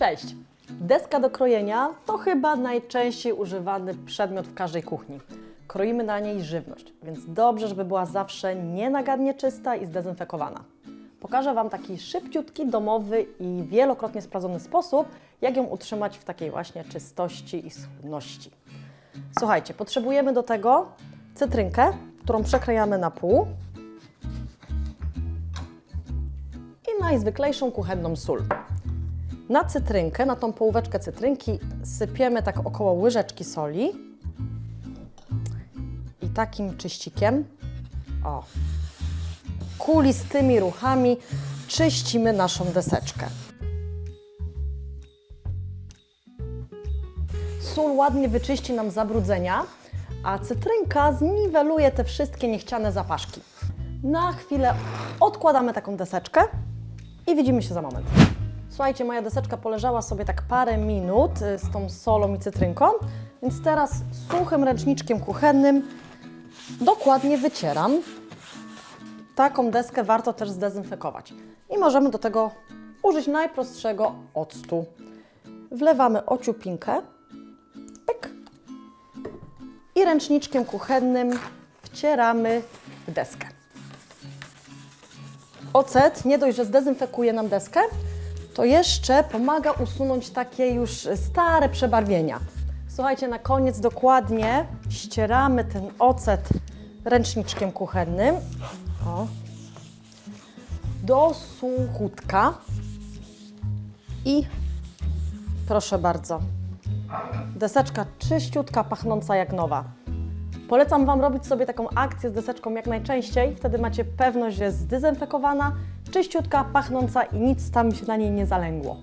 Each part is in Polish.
Cześć! Deska do krojenia to chyba najczęściej używany przedmiot w każdej kuchni. Kroimy na niej żywność, więc dobrze, żeby była zawsze nienagadnie czysta i zdezynfekowana. Pokażę Wam taki szybciutki, domowy i wielokrotnie sprawdzony sposób, jak ją utrzymać w takiej właśnie czystości i schudności. Słuchajcie, potrzebujemy do tego cytrynkę, którą przekrajamy na pół i najzwyklejszą kuchenną sól. Na cytrynkę, na tą połóweczkę cytrynki sypiemy tak około łyżeczki soli i takim czyścikiem, o, kulistymi ruchami czyścimy naszą deseczkę. Sól ładnie wyczyści nam zabrudzenia, a cytrynka zniweluje te wszystkie niechciane zapaszki. Na chwilę odkładamy taką deseczkę i widzimy się za moment. Słuchajcie, moja deseczka poleżała sobie tak parę minut y, z tą solą i cytrynką, więc teraz suchym ręczniczkiem kuchennym dokładnie wycieram. Taką deskę warto też zdezynfekować. I możemy do tego użyć najprostszego octu. Wlewamy ociupinkę, pyk, i ręczniczkiem kuchennym wcieramy w deskę. Ocet nie dość, że zdezynfekuje nam deskę, to jeszcze pomaga usunąć takie już stare przebarwienia. Słuchajcie, na koniec dokładnie ścieramy ten ocet ręczniczkiem kuchennym o, do suchutka i proszę bardzo, deseczka czyściutka, pachnąca jak nowa. Polecam Wam robić sobie taką akcję z deseczką jak najczęściej, wtedy macie pewność, że jest zdezynfekowana, czyściutka, pachnąca i nic tam się na niej nie zalęgło.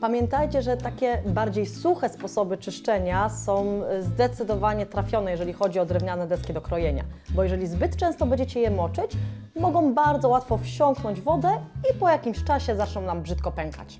Pamiętajcie, że takie bardziej suche sposoby czyszczenia są zdecydowanie trafione, jeżeli chodzi o drewniane deski do krojenia, bo jeżeli zbyt często będziecie je moczyć, mogą bardzo łatwo wsiąknąć wodę i po jakimś czasie zaczną nam brzydko pękać.